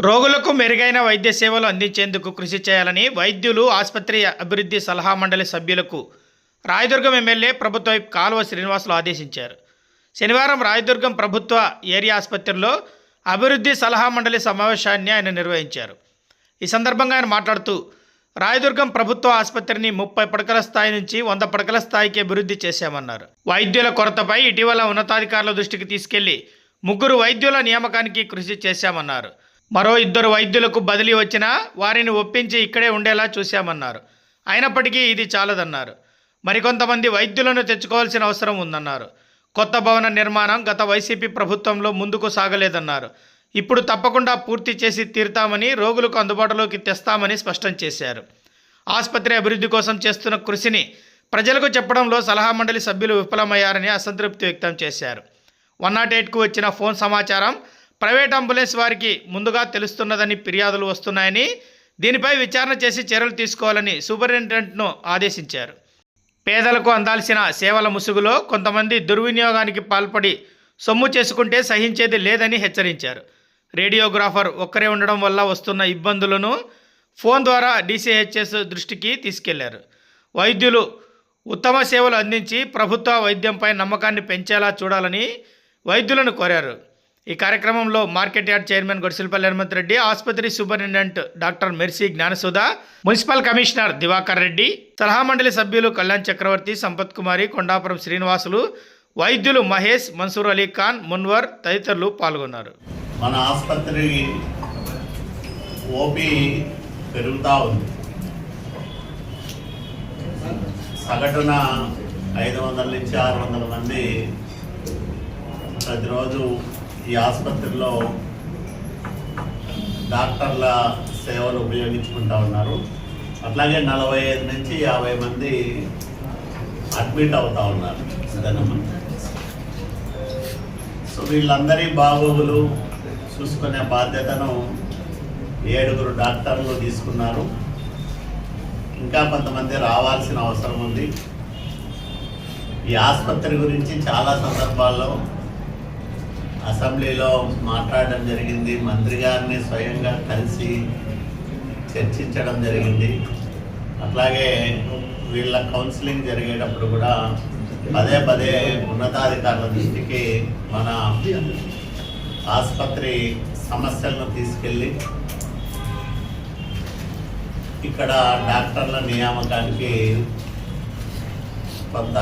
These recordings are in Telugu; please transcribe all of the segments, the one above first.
రోగులకు మెరుగైన వైద్య సేవలు అందించేందుకు కృషి చేయాలని వైద్యులు ఆసుపత్రి అభివృద్ధి సలహా మండలి సభ్యులకు రాయదుర్గం ఎమ్మెల్యే ప్రభుత్వ కాలువ శ్రీనివాసులు ఆదేశించారు. శనివారం రాయదుర్గం ప్రభుత్వ ఏరియా ఆసుపత్రిలో అభివృద్ధి సలహా మండలి సమావేశాన్ని ఆయన నిర్వహించారు. ఈ సందర్భంగా ఆయన మాట్లాడుతూ రాయదుర్గం ప్రభుత్వ ఆసుపత్రిని ముప్పై పడకల స్థాయి నుంచి వంద పడకల స్థాయికి అభివృద్ధి చేశామన్నారు. వైద్యుల కొరతపై ఇటీవల ఉన్నతాధికారుల దృష్టికి తీసుకెళ్ళి ముగ్గురు వైద్యుల నియామకానికి కృషి చేశామన్నారు. మరో ఇద్దరు వైద్యులకు బదిలీ వచ్చినా వారిని ఒప్పించి ఇక్కడే ఉండేలా చూశామన్నారు. అయినప్పటికీ ఇది చాలదన్నారు. మరికొంతమంది వైద్యులను తెచ్చుకోవాల్సిన అవసరం ఉందన్నారు. కొత్త భవన నిర్మాణం గత వైసీపీ ప్రభుత్వంలో ముందుకు సాగలేదన్నారు. ఇప్పుడు తప్పకుండా పూర్తి చేసి తీరుతామని రోగులకు అందుబాటులోకి తెస్తామని స్పష్టం చేశారు. ఆసుపత్రి అభివృద్ధి కోసం చేస్తున్న కృషిని ప్రజలకు చెప్పడంలో సలహా మండలి సభ్యులు విఫలమయ్యారని అసంతృప్తి వ్యక్తం చేశారు. వన్ నాట్ ఎయిట్కు వచ్చిన ఫోన్ సమాచారం ప్రైవేట్ అంబులెన్స్ వారికి ముందుగా తెలుస్తున్నదని ఫిర్యాదులు వస్తున్నాయని దీనిపై విచారణ చేసి చర్యలు తీసుకోవాలని సూపరింటెండెంట్ను ఆదేశించారు. పేదలకు అందాల్సిన సేవల ముసుగులో కొంతమంది దుర్వినియోగానికి పాల్పడి సొమ్ము చేసుకుంటే సహించేది లేదని హెచ్చరించారు. రేడియోగ్రాఫర్ ఒక్కరే ఉండడం వల్ల వస్తున్న ఇబ్బందులను ఫోన్ ద్వారా డీసీహెచ్ఎస్ దృష్టికి తీసుకెళ్ళారు. వైద్యులు ఉత్తమ సేవలు అందించి ప్రభుత్వ వైద్యంపై నమ్మకాన్ని పెంచేలా చూడాలని వైద్యులను కోరారు. ఈ కార్యక్రమంలో market yard chairman Godisilpalli Hanumanth Reddy ఆసుపత్రి superintendent doctor Mercy Gnanasudha municipal commissioner Diwakar Reddy సలహా మండలి సభ్యులు కళ్యాణ్ చక్రవర్తి సంపత్ కుమారి కొండాపురం శ్రీనివాసులు వైద్యులు మహేష్ మన్సూర్ అలీ ఖాన్ మున్వర్ తదితరులు పాల్గొన్నారు. మన ఆసుపత్రి ఓపీ పెరుగుతూ ఉంది. సగటున ఐదు వందల నుంచి ఆరు వందల మంది ప్రతిరోజు ఈ ఆసుపత్రిలో డాక్టర్ల సేవలు ఉపయోగించుకుంటా ఉన్నారు. అట్లాగే నలభై ఐదు నుంచి యాభై మంది అడ్మిట్ అవుతా ఉన్నారు సో వీళ్ళందరి బాగోగులు చూసుకునే బాధ్యతను ఏడుగురు డాక్టర్లు తీసుకున్నారు. ఇంకా కొంతమంది రావాల్సిన అవసరం ఉంది. ఈ ఆసుపత్రి గురించి చాలా సందర్భాల్లో అసెంబ్లీలో మాట్లాడడం జరిగింది. మంత్రి గారిని స్వయంగా కలిసి చర్చించడం జరిగింది. అట్లాగే వీళ్ళ కౌన్సిలింగ్ జరిగేటప్పుడు కూడా పదే పదే ఉన్నతాధికారుల దృష్టికి మన ఆసుపత్రి సమస్యలను తీసుకెళ్ళి ఇక్కడ డాక్టర్ల నియామకానికి కొంత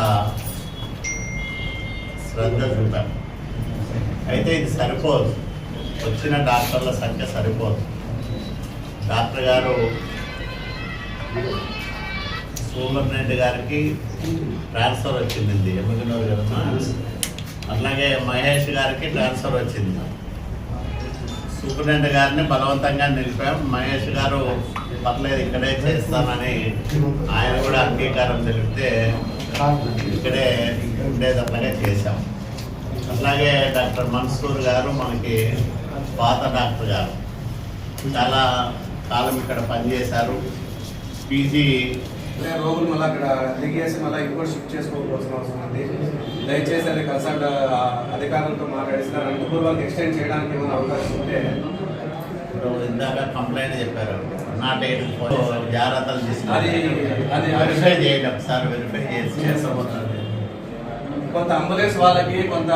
శ్రద్ధ చూపాం అయితే ఇది సరిపోదు. వచ్చిన డాక్టర్ల సంఖ్య సరిపోదు. డాక్టర్ గారు సూపరింటెండెంట్ గారికి ట్రాన్స్ఫర్ వచ్చింది ఎమ్మిగనూరు కదా? అట్లాగే మహేష్ గారికి ట్రాన్స్ఫర్ వచ్చింది. సూపరింటెండెంట్ గారిని బలవంతంగా నిలిపాం. మహేష్ గారు పర్లేదు ఇక్కడే చేస్తానని ఆయన కూడా అంగీకారం తెలిపితే ఇక్కడే ఉండేటట్లుగా చేశాం. అట్లాగే డాక్టర్ మన్సూర్ గారు మనకి పాత డాక్టర్ గారు. చాలా కాలం ఇక్కడ పనిచేశారు. పీజీ రోగులు మళ్ళీ అక్కడ దిగేసి మళ్ళీ ఇంకోటి షిఫ్ట్ చేసుకోవాల్సిన అవసరం ఉంది. దయచేసి అది కన్సల్ట్ అధికారులతో మాట్లాడి సార్ అందుకు వాళ్ళకి ఎక్స్టెండ్ చేయడానికి ఏమైనా అవకాశం ఉంటే ఇందాక కంప్లైంట్ చెప్పారు. నాట్ జాగ్రత్తలు అది- అది- వెరిఫై చేయండి ఒకసారి వెరిఫై చేసి చేస్తామన్నారు కొంత అంబులెన్స్ వాళ్ళకి కొంత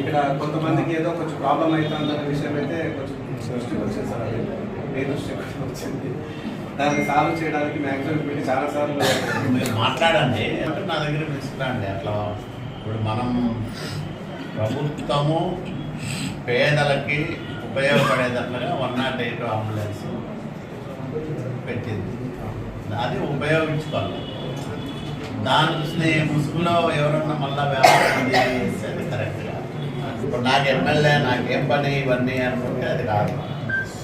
ఇక్కడ కొంతమందికి ఏదో కొంచెం ప్రాబ్లం అవుతుందన్న విషయం అయితే కొంచెం దృష్టికి వచ్చింది సార్ అది మీ దృష్టికి వచ్చింది? దాన్ని సాల్వ్ చేయడానికి మ్యాక్సిమం పెట్టి చాలా సార్లు మీరు మాట్లాడండి. అంటే నా దగ్గర తీసుకురండి అట్లా ఇప్పుడు మనం ప్రభుత్వము పేదలకి ఉపయోగపడేటట్లుగా వన్ నాట్ ఎయిట్ అంబులెన్స్ పెట్టింది. అది ఉపయోగించుకోవాలి. దాని ముసుగులో ఎవరన్నా మళ్ళా వ్యాపారం చేసేది కరెక్ట్గా ఇప్పుడు నాకు ఎమ్మెల్యే నాకేం పని ఇవన్నీ అనుకుంటే అది కాదు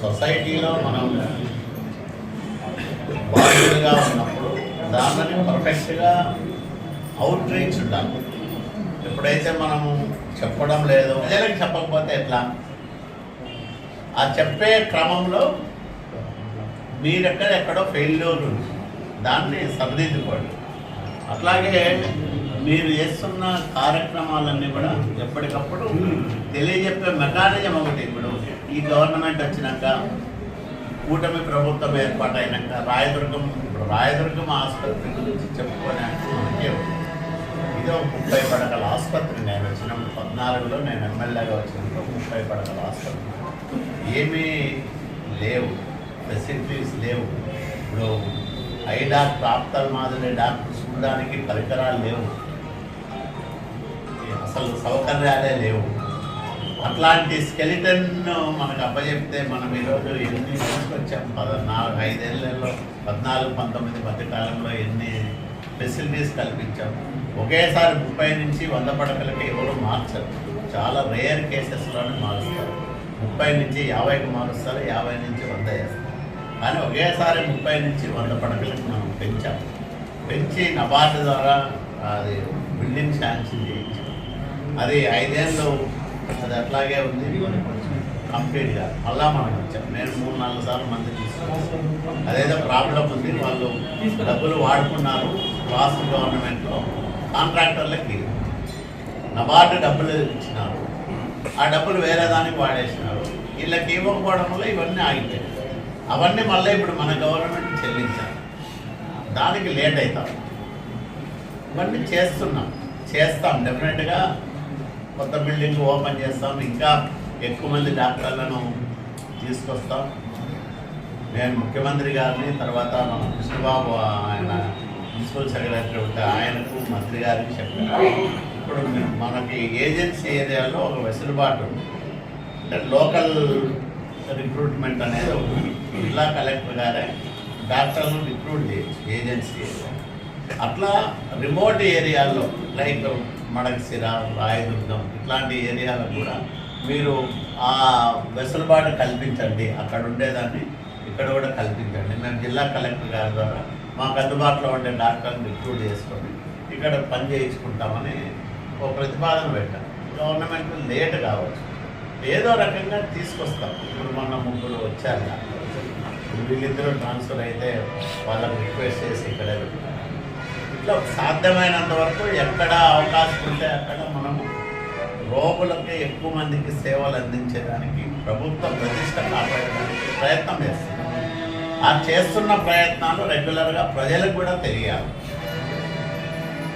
సొసైటీలో మనం బాధ్యులుగా ఉన్నప్పుడు దానిని పర్ఫెక్ట్గా అవుట్ రీచ్ ఉండాలి. ఎప్పుడైతే మనము చెప్పడం లేదు ప్రజలకు చెప్పకపోతే ఎట్లా? ఆ చెప్పే క్రమంలో మీరెక్కడ ఎక్కడో ఫెయిల్యూర్ దాన్ని సరిదిద్దుకోండి. అట్లాగే మీరు చేస్తున్న కార్యక్రమాలన్నీ కూడా ఎప్పటికప్పుడు తెలియజెప్పే మెకానిజం ఒకటి ఇప్పుడు. ఈ గవర్నమెంట్ వచ్చినాక కూటమి ప్రభుత్వం ఏర్పాటైనాక రాయదుర్గం ఇప్పుడు రాయదుర్గం ఆసుపత్రి గురించి చెప్పుకోవడానికి ఇది ఒక ముప్పై పడకల ఆసుపత్రి నేను వచ్చినప్పుడు పద్నాలుగులో నేను ఎమ్మెల్యేగా వచ్చినప్పుడు ముప్పై పడకల ఆసుపత్రి. ఏమీ లేవు. ఫెసిలిటీస్ లేవు. ఇప్పుడు ఐ డాక్టర్ ఆప్తల్ మాదిరి డాక్టర్ చూడడానికి పరికరాలు లేవు. అసలు సౌకర్యాలే లేవు. అట్లాంటి స్కెలిటన్ మనకు అప్పచెప్తే మనం ఈరోజు ఎన్ని తీసుకొచ్చాం? పద్నాలుగు ఐదేళ్ళలో పద్నాలుగు పంతొమ్మిది మధ్య కాలంలో ఎన్ని ఫెసిలిటీస్ కల్పించాం? ఒకేసారి ముప్పై నుంచి వంద పడకలకి ఎవరు మార్చరు. చాలా రేర్ కేసెస్లోనే మారుస్తారు. ముప్పై నుంచి యాభైకి మారుస్తారు యాభై నుంచి వంద వేస్తారు. కానీ ఒకేసారి ముప్పై నుంచి వంద పడకలకు మనం పెంచాం. పెంచి నబార్డు ద్వారా అది బిల్డింగ్ శాంక్షన్ చేయించాం. అది ఐదేళ్ళు అది అట్లాగే ఉంది. కంప్లీట్గా మళ్ళా మనం వచ్చాం నేను మూడు నాలుగు సార్లు మంది తీసుకున్నాను. అదేదో ప్రాబ్లం ఉంది. వాళ్ళు డబ్బులు వాడుకున్నారు. లాస్ట్ గవర్నమెంట్లో కాంట్రాక్టర్లకి నబార్డు డబ్బులు ఇచ్చినారు. ఆ డబ్బులు వేరే దానికి వాడేసినారు. వీళ్ళకి ఇవ్వకపోవడం వల్ల ఇవన్నీ ఆగిపోయాయి. అవన్నీ మళ్ళీ ఇప్పుడు మన గవర్నమెంట్ చెల్లించాలి. దానికి లేట్ అవుతాం. ఇవన్నీ చేస్తున్నాం. చేస్తాం. డెఫినెట్గా కొత్త బిల్డింగ్ ఓపెన్ చేస్తాం. ఇంకా ఎక్కువ మంది డాక్టర్లను తీసుకొస్తాం. నేను ముఖ్యమంత్రి గారిని తర్వాత మన కృష్ణబాబు ఆయన ప్రిన్సిపల్ సెక్రటరీ ఉంటే ఆయనకు మంత్రి గారికి చెప్పాను. ఇప్పుడు మనకి ఏజెన్సీ ఏరియాలో ఒక వెసులుబాటు ఉంది. అంటే లోకల్ రిక్రూట్మెంట్ అనేది జిల్లా కలెక్టర్ గారే డాక్టర్లను రిక్రూట్ చేయొచ్చు ఏజెన్సీ అట్లా రిమోట్ ఏరియాల్లో లైక్ మడకసిర రాయదుర్గం ఇట్లాంటి ఏరియాలో కూడా మీరు ఆ వెసులుబాటు కల్పించండి అక్కడ ఉండేదాన్ని ఇక్కడ కూడా కల్పించండి. మేము జిల్లా కలెక్టర్ గారి ద్వారా మాకు అందుబాటులో ఉండే డాక్టర్ని రిక్రూట్ చేసుకొని ఇక్కడ పని చేయించుకుంటామని ఒక ప్రతిపాదన పెట్టాం. గవర్నమెంట్ లేట్ కావచ్చు. ఏదో రకంగా తీసుకొస్తాం. ఇప్పుడు మొన్న ముగ్గురు వచ్చారు. వీళ్ళిద్దరూ ట్రాన్స్ఫర్ అయితే వాళ్ళని రిక్వెస్ట్ చేసి ఇక్కడ ఇట్లా సాధ్యమైనంత వరకు ఎక్కడ అవకాశం ఉంటే అక్కడ మనము రోగులకి ఎక్కువ మందికి సేవలు అందించేదానికి ప్రభుత్వ ప్రతిష్ట కాపాడడానికి ప్రయత్నం చేస్తాం ఆ చేస్తున్న ప్రయత్నాలు రెగ్యులర్గా ప్రజలకు కూడా తెలియాలి.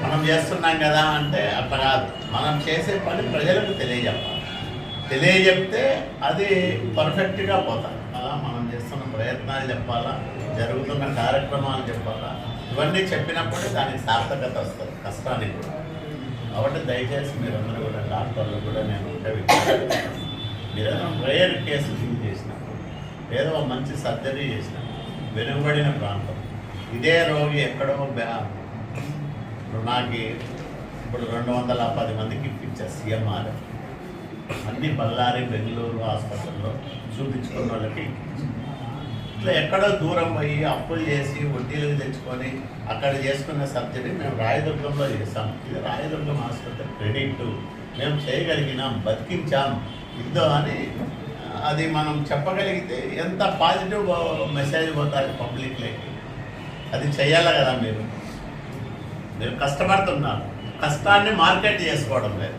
మనం చేస్తున్నాం కదా అంటే అక్కడ కాదు మనం చేసే పని ప్రజలకు తెలియజెప్పాలి. తెలియజెప్తే అది పర్ఫెక్ట్గా పోతాం అలా మనం చేస్తున్న ప్రయత్నాలు చెప్పాలా? జరుగుతున్న కార్యక్రమాలు చెప్పాలా? ఇవన్నీ చెప్పినప్పుడు దానికి సార్థకత వస్తుంది కష్టానికి కూడా. కాబట్టి దయచేసి మీరందరూ కూడా డాక్టర్లు కూడా నేను ఉంటే విజ్ఞప్తి మీరు రేర్ కేసు ఫీల్ చేసినప్పుడు ఏదో ఒక మంచి సర్జరీ చేసినప్పుడు వెనుకబడిన ప్రాంతం ఇదే రోగి ఎక్కడో బ్యా నాకు ఇప్పుడు రెండు వందల పది మందికి ఇప్పించారు సీఎంఆర్ అన్ని బళ్ళారి బెంగళూరు హాస్పిటల్లో చూపించుకున్న వాళ్ళకి ఇట్లా ఎక్కడో దూరం పోయి అప్పులు చేసి వడ్డీలకు తెచ్చుకొని అక్కడ చేసుకున్న సర్జరీ మేము రాయదుర్గంలో చేసాం ఇది రాయదుర్గం ఆసుపత్రి క్రెడిట్. మేము చేయగలిగినాం బతికించాం. ఇద్దో అని అది మనం చెప్పగలిగితే ఎంత పాజిటివ్ మెసేజ్ పోతారు పబ్లిక్లోకి అది చెయ్యాలి కదా మీరు? మీరు కష్టపడుతున్నారు. కష్టాన్ని మార్కెట్ చేసుకోవడం లేదు.